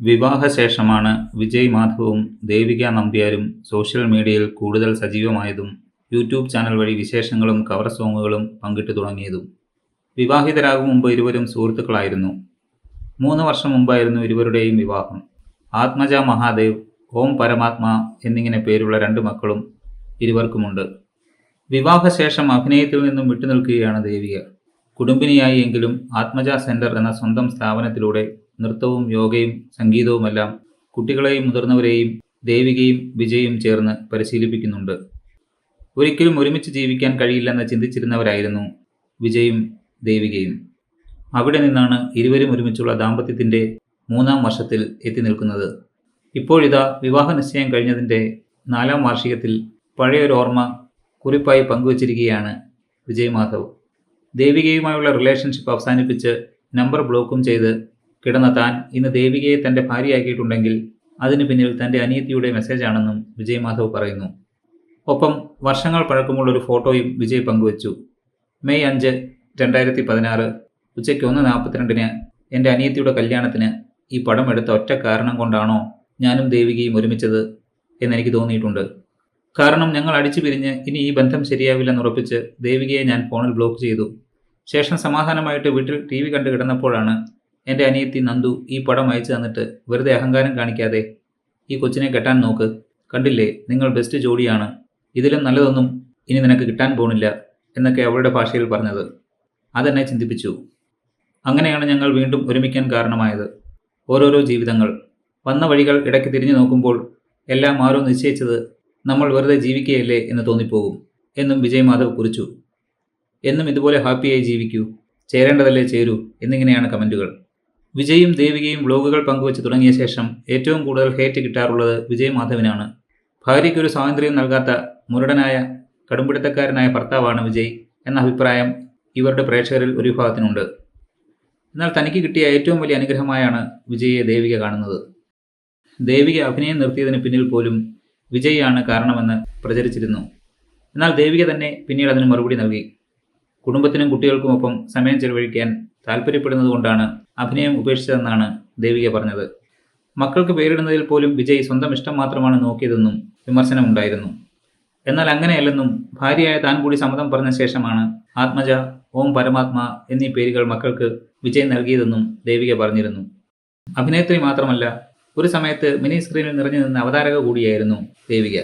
വിവാഹശേഷമാണ് വിജയ് മാധവും ദേവിക നമ്പ്യാരും സോഷ്യൽ മീഡിയയിൽ കൂടുതൽ സജീവമായതും യൂട്യൂബ് ചാനൽ വഴി വിശേഷങ്ങളും കവർ സോങ്ങുകളും പങ്കിട്ടു തുടങ്ങിയതും. വിവാഹിതരാകും മുമ്പ് ഇരുവരും സുഹൃത്തുക്കളായിരുന്നു. മൂന്ന് വർഷം മുമ്പായിരുന്നു ഇരുവരുടെയും വിവാഹം. ആത്മജ മഹാദേവ് ഓം പരമാത്മ എന്നിങ്ങനെ പേരുള്ള രണ്ട് മക്കളും ഇരുവർക്കുമുണ്ട്. വിവാഹശേഷം അഭിനയത്തിൽ നിന്നും വിട്ടുനിൽക്കുകയാണ് ദേവിക. കുടുംബിനിയായി എങ്കിലും ആത്മജ സെന്റർ എന്ന സ്വന്തം സ്ഥാപനത്തിലൂടെ നൃത്തവും യോഗയും സംഗീതവുമെല്ലാം കുട്ടികളെയും മുതിർന്നവരെയും ദേവികയും വിജയും ചേർന്ന് പരിശീലിപ്പിക്കുന്നുണ്ട്. ഒരിക്കലും ഒരുമിച്ച് ജീവിക്കാൻ കഴിയില്ലെന്ന് ചിന്തിച്ചിരുന്നവരായിരുന്നു വിജയും ദേവികയും. അവിടെ നിന്നാണ് ഇരുവരും ഒരുമിച്ചുള്ള ദാമ്പത്യത്തിന്റെ മൂന്നാം വർഷത്തിൽ എത്തി നിൽക്കുന്നത്. ഇപ്പോഴിതാ വിവാഹ നിശ്ചയം കഴിഞ്ഞതിന്റെ നാലാം വാർഷികത്തിൽ പഴയൊരു ഓർമ്മ കുറിപ്പായി പങ്കുവച്ചിരിക്കുകയാണ് വിജയ് മാധവ് ദേവികയുമായുള്ള റിലേഷൻഷിപ്പ് അവസാനിപ്പിച്ച് നമ്പർ ബ്ലോക്കും ചെയ്ത് കിടന്ന താൻ ഇന്ന് ദേവികയെ തന്റെ ഭാര്യയാക്കിയിട്ടുണ്ടെങ്കിൽ അതിനു പിന്നിൽ തന്റെ അനിയത്തിയുടെ മെസ്സേജാണെന്നും വിജയ് മാധവ് പറയുന്നു. ഒപ്പം വർഷങ്ങൾ പഴക്കമുള്ള ഒരു ഫോട്ടോയും വിജയ് പങ്കുവച്ചു. മെയ് അഞ്ച് രണ്ടായിരത്തി പതിനാറ് ഉച്ചയ്ക്ക് ഒന്ന് നാൽപ്പത്തിരണ്ടിന് എന്റെ അനിയത്തിയുടെ കല്യാണത്തിന് ഈ പടം എടുത്ത ഒറ്റ കാരണം കൊണ്ടാണോ ഞാനും ദേവികയും ഒരുമിച്ചത് എന്നെനിക്ക് തോന്നിയിട്ടുണ്ട്. കാരണം ഞങ്ങൾ അടിച്ചു പിരിഞ്ഞ് ഇനി ഈ ബന്ധം ശരിയാവില്ലെന്ന് ഉറപ്പിച്ച് ദേവികയെ ഞാൻ ഫോണിൽ ബ്ലോക്ക് ചെയ്തു. ശേഷം സമാധാനമായിട്ട് വീട്ടിൽ ടി വി കണ്ടു കിടന്നപ്പോഴാണ് എന്റെ അനിയത്തി നന്ദു ഈ പടം അയച്ചു തന്നിട്ട് വെറുതെ അഹങ്കാരം കാണിക്കാതെ ഈ കൊച്ചിനെ കെട്ടാൻ നോക്ക്. കണ്ടില്ലേ? നിങ്ങൾ ബെസ്റ്റ് ജോഡിയാണ്. ഇതിലും നല്ലതൊന്നും ഇനി നിനക്ക് കിട്ടാൻ പോണില്ല എന്നൊക്കെ അവളുടെ ഭാഷയിൽ പറഞ്ഞത്. അതെന്നെ ചിന്തിപ്പിച്ചു. അങ്ങനെയാണ് ഞങ്ങൾ വീണ്ടും ഒരുമിക്കാൻ കാരണമായത്. ഓരോരോ ജീവിതങ്ങൾ. വന്ന വഴികൾ ഇടയ്ക്ക് തിരിഞ്ഞു നോക്കുമ്പോൾ എല്ലാം ആരോ നിശ്ചയിച്ചത് നമ്മൾ വെറുതെ ജീവിക്കുകയല്ലേ എന്ന് തോന്നിപ്പോകും എന്നും വിജയ് മാധവ് കുറിച്ചു. എന്നും ഇതുപോലെ ഹാപ്പിയായി ജീവിക്കൂ. ചേരേണ്ടതല്ലേ ചേരൂ എന്നിങ്ങനെയാണ് കമന്റുകൾ വിജയും ദേവികയും വ്ലോഗുകൾ പങ്കുവച്ച് തുടങ്ങിയ ശേഷം ഏറ്റവും കൂടുതൽ ഹേറ്റ് കിട്ടാറുള്ളത് വിജയ് മാധവനാണ്. ഭാര്യയ്ക്കൊരു സ്വാതന്ത്ര്യം നൽകാത്ത മുരടനായ കടുംപിടുത്തക്കാരനായ ഭർത്താവാണ് വിജയ് എന്ന അഭിപ്രായം ഇവരുടെ പ്രേക്ഷകരിൽ ഒരു വിഭാഗത്തിനുണ്ട്. എന്നാൽ തനിക്ക് കിട്ടിയ ഏറ്റവും വലിയ അനുഗ്രഹമായാണ് വിജയെ ദേവിക കാണുന്നത്. ദേവിക അഭിനയം നിർത്തിയതിന് പിന്നിൽ പോലും വിജയാണ് കാരണമെന്ന് പ്രചരിച്ചിരുന്നു. എന്നാൽ ദേവിക തന്നെ പിന്നീട് അതിന് മറുപടി നൽകി. കുടുംബത്തിനും കുട്ടികൾക്കുമൊപ്പം സമയം ചെലവഴിക്കാൻ താല്പര്യപ്പെടുന്നത് കൊണ്ടാണ് അഭിനയം ഉപേക്ഷിച്ചതെന്നാണ് ദേവിക പറഞ്ഞത്. മക്കൾക്ക് പേരിടുന്നതിൽ പോലും വിജയ് സ്വന്തം ഇഷ്ടം മാത്രമാണ് നോക്കിയതെന്നും വിമർശനമുണ്ടായിരുന്നു. എന്നാൽ അങ്ങനെയല്ലെന്നും ഭാര്യയായ താൻ കൂടി സമ്മതം പറഞ്ഞ ശേഷമാണ് ആത്മജ ഓം പരമാത്മ എന്നീ പേരുകൾ മക്കൾക്ക് വിജയ് നൽകിയതെന്നും ദേവിക പറഞ്ഞിരുന്നു. അഭിനേത്രി മാത്രമല്ല ഒരു സമയത്ത് മിനി സ്ക്രീനിൽ നിറഞ്ഞു നിന്ന അവതാരക കൂടിയായിരുന്നു ദേവിക.